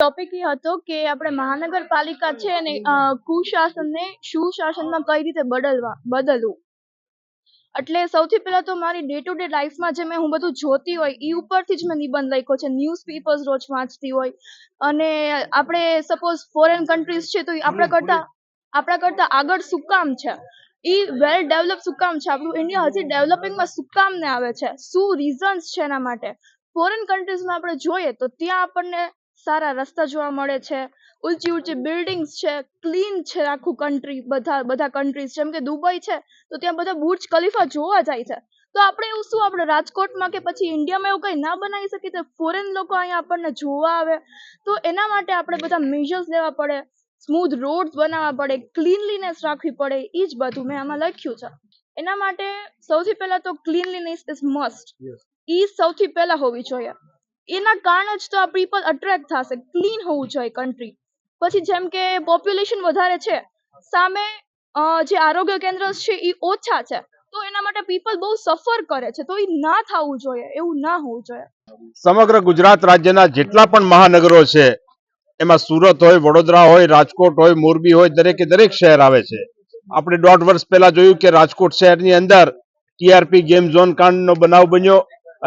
Topic એ હતો કે આપણે મહાનગરપાલિકા છે અને કુશાસનને સુશાસનમાં કઈ રીતે બદલવા બદલવું? એટલે સૌથી પહેલા તો મારી ડે ટુ ડે લાઈફમાં જે મેં હું બધું જોતી હોય એ ઉપરથી જ મેં નિબંધ લખ્યો છે. ન્યૂઝ પેપર્સ રોજ વાંચતી હોય. અને આપણે સપોઝ ફોરેન કન્ટ્રીઝ છે તો આપણા કરતા આપણા કરતા આગળ શું કામ છે? એ વેલ ડેવલપ શું કામ છે? આપણું ઇન્ડિયા હજી ડેવલપિંગમાં શું કામ ને આવે છે? શું રીઝન્સ છે એના માટે? ફોરેન કન્ટ્રીઝમાં આપણે જોઈએ તો ત્યાં આપણને સારા રસ્તા જોવા મળે છે. ઊંચી ઊંચી બિલ્ડિંગ્સ છે ક્લીન છે આખું કન્ટ્રી બધા બધા કન્ટ્રીઝ જેમ કે દુબઈ છે તો ત્યાં બધા બુર્જ ખલીફા જોવા જાય છે. તો આપણે એવું શું આપણે રાજકોટમાં કે પછી ઇન્ડિયામાં એવું કંઈ ના બનાવી શકીએ તો ફોરેન લોકો અહીંયા આપણને જોવા આવે. તો એના માટે આપણે બધા મેજર્સ લેવા પડે. સ્મૂથ રોડ્સ બનાવવા પડે ક્લીનલીનેસ રાખવી પડે. એ જ બધું મેં આમાં લખ્યું છે. એના માટે સૌથી પહેલા તો ક્લીનલીનેસ ઇઝ મસ્ટ ઈ સૌથી પહેલા હોવી જોઈએ. એના કારણે જ તો આ પીપલ અટ્રેક્ટ થશે. ક્લીન હોવું જોઈએ કન્ટ્રી પછી જેમ કે પોપ્યુલેશન વધારે છે, સામે જે આરોગ્ય કેન્દ્ર છે એ ઓછા છે, તો એના માટે પીપલ બહુ સફર કરે છે. તો એ ના થવું જોઈએ, એવું ના હોવું જોઈએ. સમગ્ર ગુજરાત રાજ્યના જેટલા પણ મહાનગરો છે, એમાં સુરત હોય, વડોદરા હોય, રાજકોટ હોય, મોરબી હોય, દરેકે દરેક શહેર આવે છે. આપણે દોઢ વર્ષ પહેલા જોયું કે રાજકોટ શહેરની અંદર ટીઆરપી ગેમ ઝોન કાંડનો બનાવ બન્યો.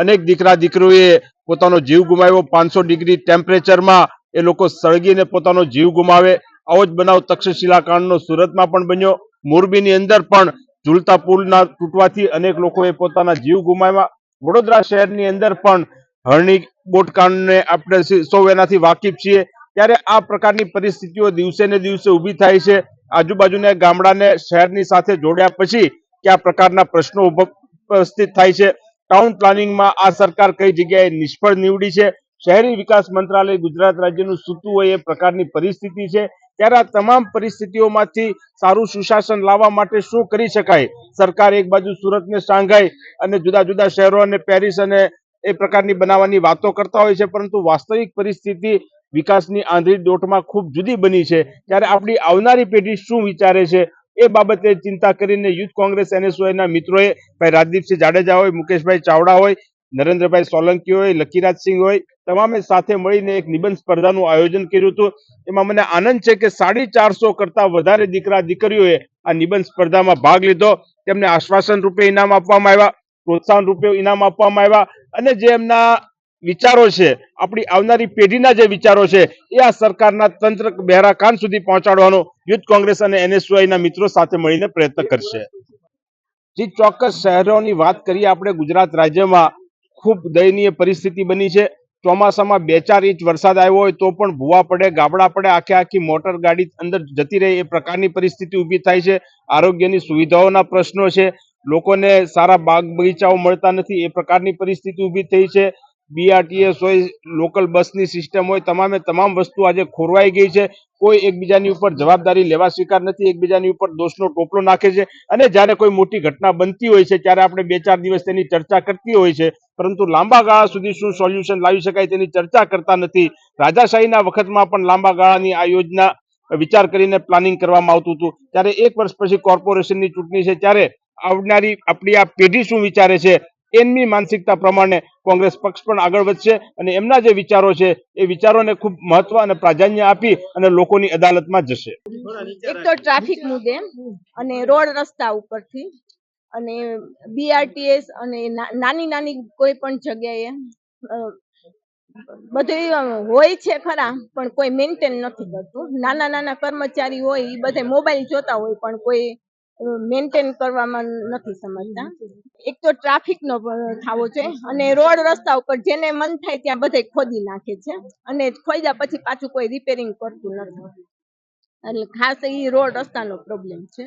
અનેક દીકરા દીકરીઓએ પોતાનો જીવ ગુમાવ્યો, પાંચસો ડિગ્રી ટેમ્પરેચરમાં એ લોકો સળગીને પોતાનો જીવ ગુમાવે. આવો જ બનાવ તક્ષશિલા કાંડનો સુરતમાં પણ બન્યો. મોરબીની અંદર પણ ઝૂલતા પુલના તૂટવાથી અનેક લોકોએ પોતાના જીવ ગુમાવ્યા. વડોદરા શહેરની અંદર પણ હરણી બોટકાંડને આપણે સી- એનાથી વાકેફ છીએ. ત્યારે આ પ્રકારની પરિસ્થિતિઓ દિવસે ને દિવસે ઊભી થાય છે. આજુબાજુના ગામડાને શહેરની સાથે જોડ્યા પછી કે આ પ્રકારના પ્રશ્નો ઉપસ્થિત થાય છે. ટાઉન પ્લાનિંગમાં આ સરકાર કઈ જગ્યાએ નિષ્ફળ નીવડી છે? શહેરી વિકાસ મંત્રાલય ગુજરાત રાજ્યનું સૂતું હોય એ પ્રકારની પરિસ્થિતિ છે. ત્યારે આ તમામ પરિસ્થિતિઓમાંથી સારું સુશાસન લાવવા માટે શું કરી શકાય? સરકાર એક બાજુ સુરતને શાંઘાઈ અને જુદા જુદા શહેરો અને પેરિસ અને એ પ્રકારની બનાવવાની વાતો કરતા હોય છે, પરંતુ વાસ્તવિક પરિસ્થિતિ વિકાસની આંધળી દોટમાં ખૂબ જુદી બની છે. ત્યારે આપણી આવનારી પેઢી શું વિચારે છે? એ બાબતે ચિંતા કરીને યુથ કોંગ્રેસ એનએસઓના મિત્રોએ ભાઈ રાજદીપસિંહ જાડેજા હોય, મુકેશભાઈ ચાવડા હોય, નરેન્દ્રભાઈ સોલંકી હોય લકીરાજસિંહ હોય, તમામે સાથે મળીને એક નિબંધ સ્પર્ધાનું આયોજન કર્યું હતું. એમાં મને આનંદ છે કે સાડી ચારસો કરતા વધારે દીકરા, દીકરીઓએ આ નિબંધ સ્પર્ધામાં ભાગ લીધો. તેમને આશ્વાસન રૂપે ઇનામ આપવામાં આવ્યા, પ્રોત્સાહન રૂપે ઇનામ આપવામાં આવ્યા અને જે એમના વિચારો છે, આપણી આવનારી પેઢીના જે વિચારો છે, એ આ સરકારના તંત્ર બહેરા કાન સુધી પહોંચાડવાનો યુથ કોંગ્રેસ અને એનએસયુઆઈના મિત્રો સાથે મળીને પ્રયત્ન કરશે. જે, ચોક્કસ શહેરોની વાત કરીએ આપણે, ગુજરાત રાજ્યમાં ખૂબ દયનીય પરિસ્થિતિ બની છે. ચોમાસામાં બે ચાર ઇંચ વરસાદ આવ્યો હોય તો પણ ભૂવા પડે, ગાબડા પડે, આખે આખી મોટર ગાડી અંદર જતી રહે, એ પ્રકારની પરિસ્થિતિ ઊભી થાય છે. આરોગ્યની સુવિધાઓના પ્રશ્નો છે. લોકોને સારા બાગ બગીચાઓ મળતા નથી, એ પ્રકારની પરિસ્થિતિ ઊભી થઈ છે. બીઆરટીએસ હોય લોકલ બસની સિસ્ટમ હોય, તમામે તમામ વસ્તુ આજે ખોરવાઈ ગઈ છે. કોઈ એકબીજાની ઉપર જવાબદારી લેવા સ્વીકાર નથી, એકબીજાની ઉપર દોષનો ટોપલો નાખે છે. અને જ્યારે કોઈ મોટી ઘટના બનતી હોય છે, ત્યારે આપણે બે ચાર દિવસ તેની ચર્ચા કરતી હોય છે. પરંતુ લાંબા ગાળા સુધી શું સોલ્યુશન લાવી શકાય તેની ચર્ચા કરતા નથી. રાજાશાહીના વખતમાં પણ લાંબા ગાળાની આ યોજના વિચાર કરીને પ્લાનિંગ કરવામાં આવતું હતું. ત્યારે એક વર્ષ પછી કોર્પોરેશનની ચૂંટણી છે, ત્યારે આવનારી આપણી આ પેઢી શું વિચારે છે? એમની માનસિકતા પ્રમાણે કોંગ્રેસ પક્ષ પણ આગળ વધશે અને એમના જે વિચારો છે, એ વિચારોને ખૂબ મહત્વ અને પ્રાધાન્ય આપી અને લોકોની અદાલતમાં જશે. એક તો ટ્રાફિક મુદ્દે અને રોડ રસ્તા ઉપરથી અને બીઆરટીએસ અને નાની નાની કોઈ પણ જગ્યાએ બધું હોય છે ખરા, પણ કોઈ મેન્ટેન નથી કરતું. નાના નાના કર્મચારી હોય, એ બધા મોબાઈલ જોતા હોય, પણ કોઈ મેન્ટેન કરવામાં નથી સમજતા. એક તો ટ્રાફિકનો થવો છે અને રોડ રસ્તા ઉપર જેને મન થાય ત્યાં બધે ખોદી નાખે છે અને ખોદ્યા પછી પાછું કોઈ રિપેરિંગ કરતું નથી. એટલે ખાસ એ રોડ રસ્તાનો પ્રોબ્લેમ છે.